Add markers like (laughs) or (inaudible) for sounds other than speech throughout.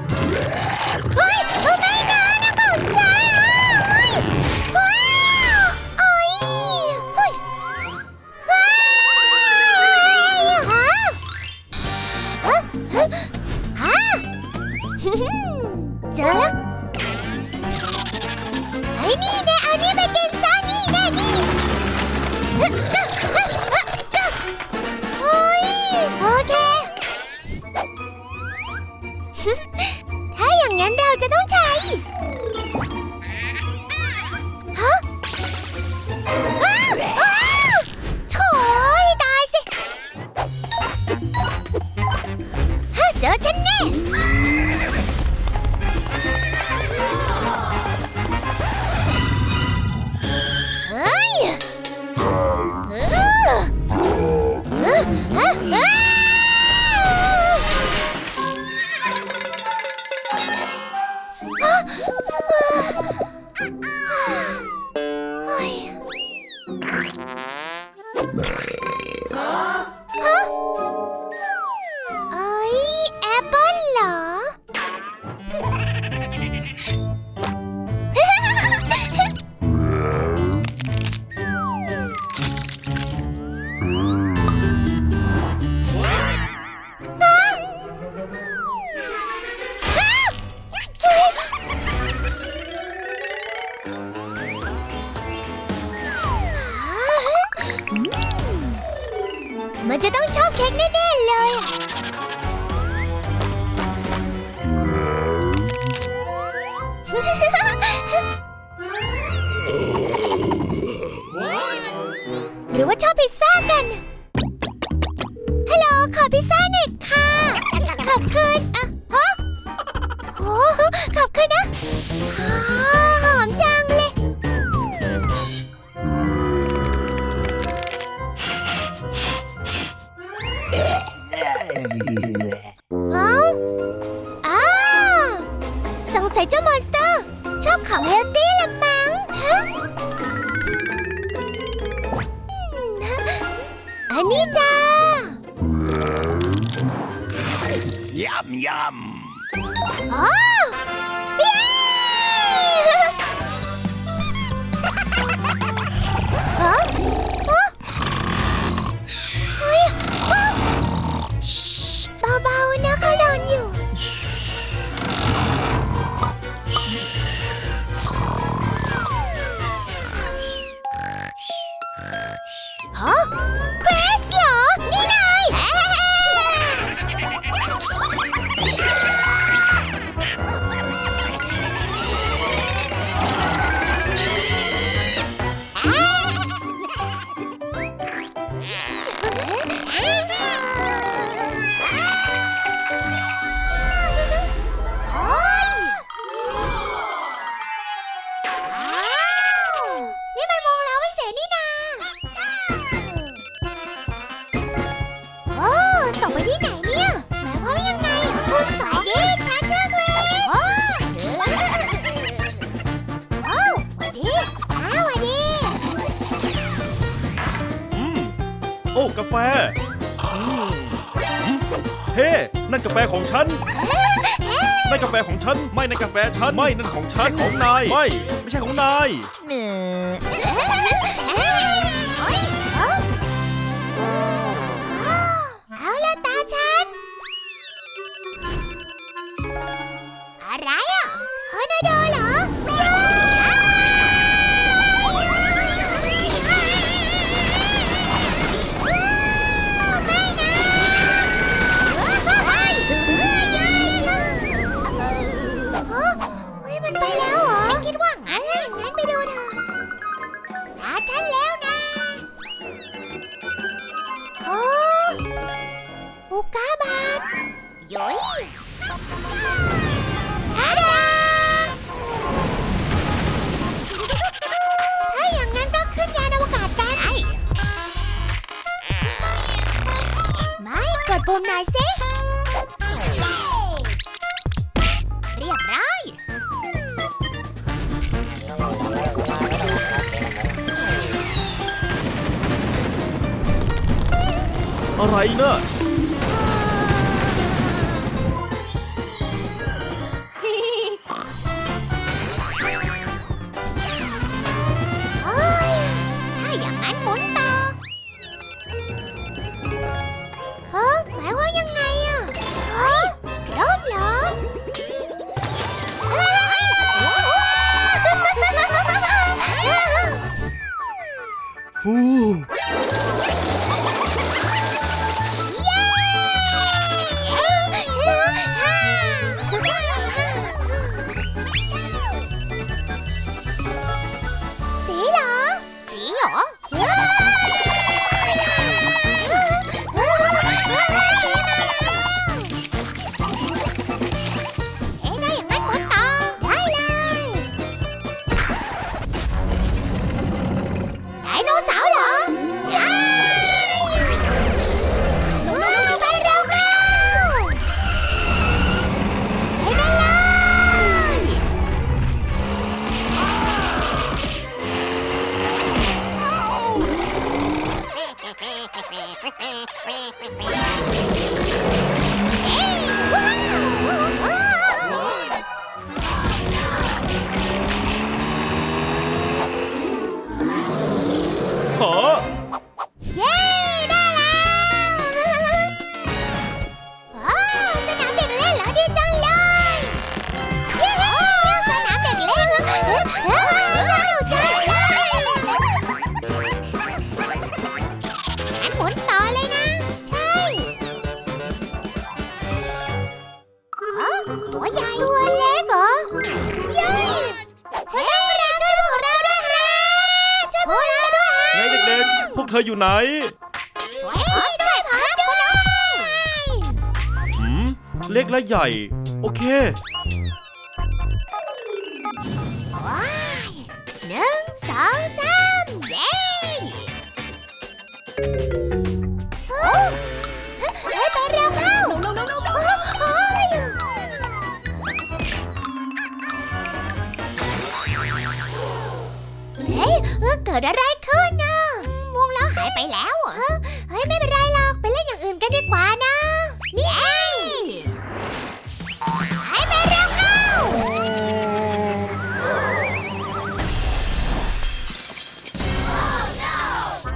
Yeah. (laughs) รือว่าชอบพิซซ่ากันฮัลโหลขอพิซซ่าหนึ่งค่ะ ขอบคุณ กาแฟเฮ้ นั่นกาแฟของฉัน นั่นกาแฟของฉัน ไม่นั่นกาแฟฉัน ไม่นั่นของฉันของนาย ไม่ ไม่ใช่ของนายเอาละตาฉัน อะไรอะฮอนาโดเหร ปูมหน่อยสิเรียบร้อยอะไรนะ กเธออยู่ไหนช่วยช่วยพาด้วยหืมเล็กและใหญ่ โอเค ว้ายหนึ่งสองสามเย้โอ้เฮ้ยไปเร็วเข้าโอ้ยเฮ้ยเอ้อเกิดอะไร ไปแล้วเหรอเฮ้ยไม่เป็นไรหรอกไปเล่นอย่างอื่นกันดีกว่านะ นี่เองให้ไปเร็วเข้า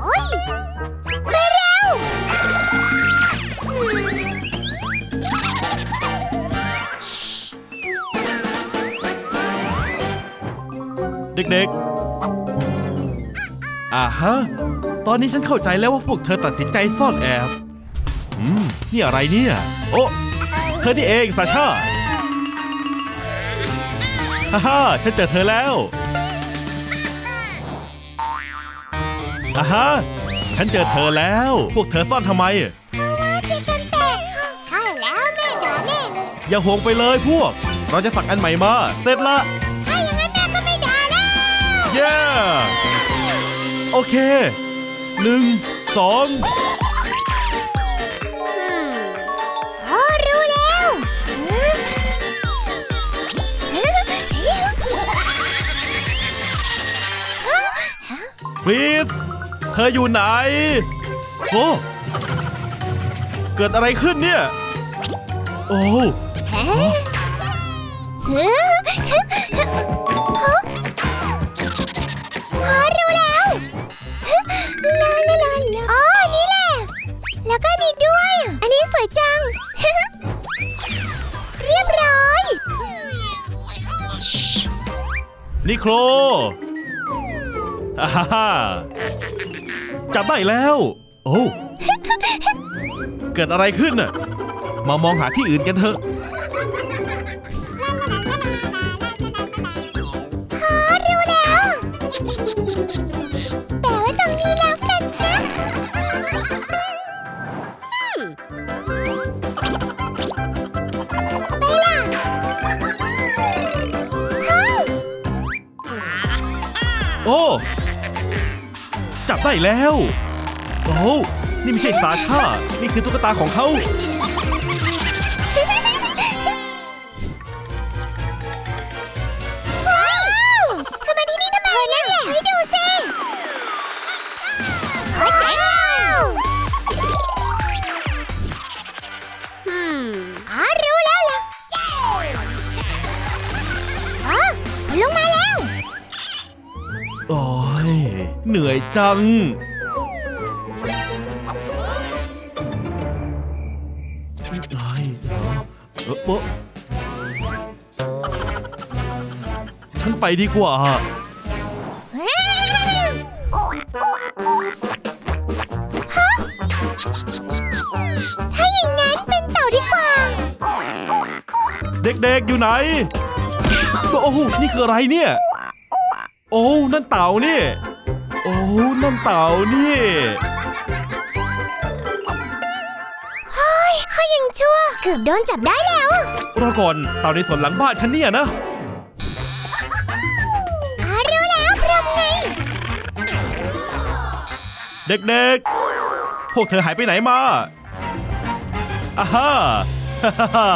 โอ้ยไปเร็วเด็กๆอ่าฮะต อนนี้ฉันเข้าใจแล้วว่าพวกเธอตัดสินใจซ่อนแอบอืมนี่อะไรเนี่ย โอ้เธอนี่เองซาชาฮ่าฮ่าฉันเจอเธอแล้วอ่าฮะฉันเจอเธอแล้ว พวกเธอซ่อนทำไมจิตกันแตกค่ะใช่แล้วแม่ด่าแน่เลยอย่าห่วงไปเลยพวก เราจะสั่งอันใหม่มา เสร็จละ ถ้าอย่างนั้นแม่ก็ไม่ด่าแล้ว เย้ โอเค หนึ่งสองโอ้รู้แล้วฮะพลีสเธออยู่ไหน โอ้ เกิดอะไรขึ้นเนี่ย โอ้ ฮะ วยจัง เรียบร้อย นิโครอ่าฮ่าฮ่าจับได้แล้ว โอ้ เกิดอะไรขึ้นน่ะ มามองหาที่อื่นกันเถอะ จับได้แล้ว โอ้ นี่ไม่ใช่สาชา นี่คือตุ๊กตาของเขา นื่อยจังไอ้เออเออฉันไปดีกว่า ฮะถ้าอย่างนั้นเป็นเต่าดีกว่า เด็กๆ อยู่ไหน โอ้โหนี่คืออะไรเนี่ย โอ้ นั่นเต่านี่ โอ้นั่นเต่านี่เฮ้ยเขายังชั่ว เกือบโดนจับได้แล้ว รอก่อนเต่าในสวนหลังบ้านฉันเนี่ยนะอ๋อรู้แล้วพร้อมไง เด็กๆ พวกเธอหายไปไหนมาอาฮ่าฮ่าฮ่า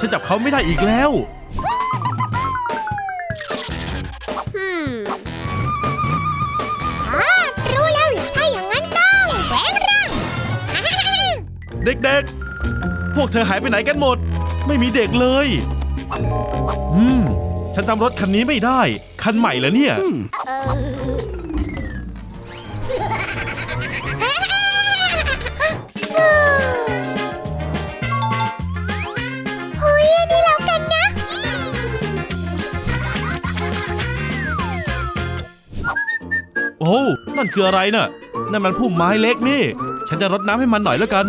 ฉันจับเขาไม่ได้อีกแล้ว อืมอ๋อรู้แล้วถ้าอย่างนั้นต้องแหวนร่างเด็กๆ พวกเธอหายไปไหนกันหมด ไม่มีเด็กเลย อืม ฉันจำรถคันนี้ไม่ได้ คันใหม่แล้วเนี่ย เนั่นคืออะไรน่ะนั่นมันพุ่มไม้เล็กนี่ ฉันจะรดน้ำให้มันหน่อยแล้วกัน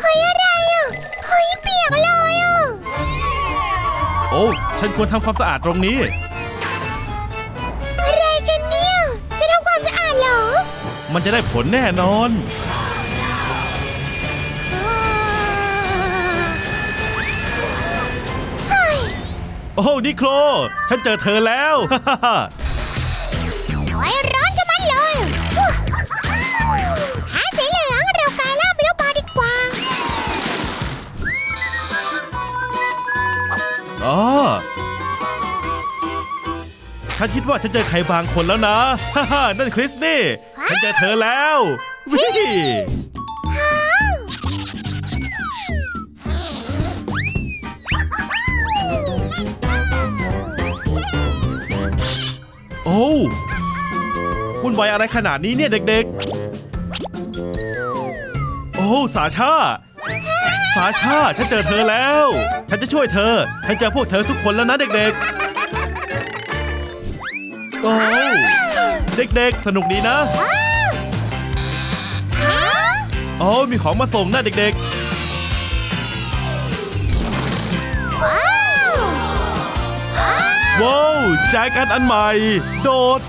เฮ้ยอะไรอะเฮ้ยเปียกเลยอะโอ้ฉฉันควรทำความสะอาดตรงนี้ อะไรกันเนี่ย จะทำความสะอาดเหรอ มันจะได้ผลแน่นอน เฮ้ย โอ้นิโคลฉันเจอเธอแล้วโอ้ อ๋อฉันคิดว่าฉันเจอใครบางคนแล้วนะ ฮ่าฮ่านั่นคริสนี่ ฉันเจอเธอแล้ววิโอ้วุ่นวายอะไรขนาดนี้เนี่ยเด็กๆ โอ้สาชา สาชาฉันเจอเธอแล้ว ฉันจะช่วยเธอ ฉันเจอพวกเธอทุกคนแล้วนะเด็กๆ โอ้เด็กๆ สนุกดีนะโอ้มีของมาส่งนะเด็กว้าวๆว้าวแจกันอันใหม่ โดด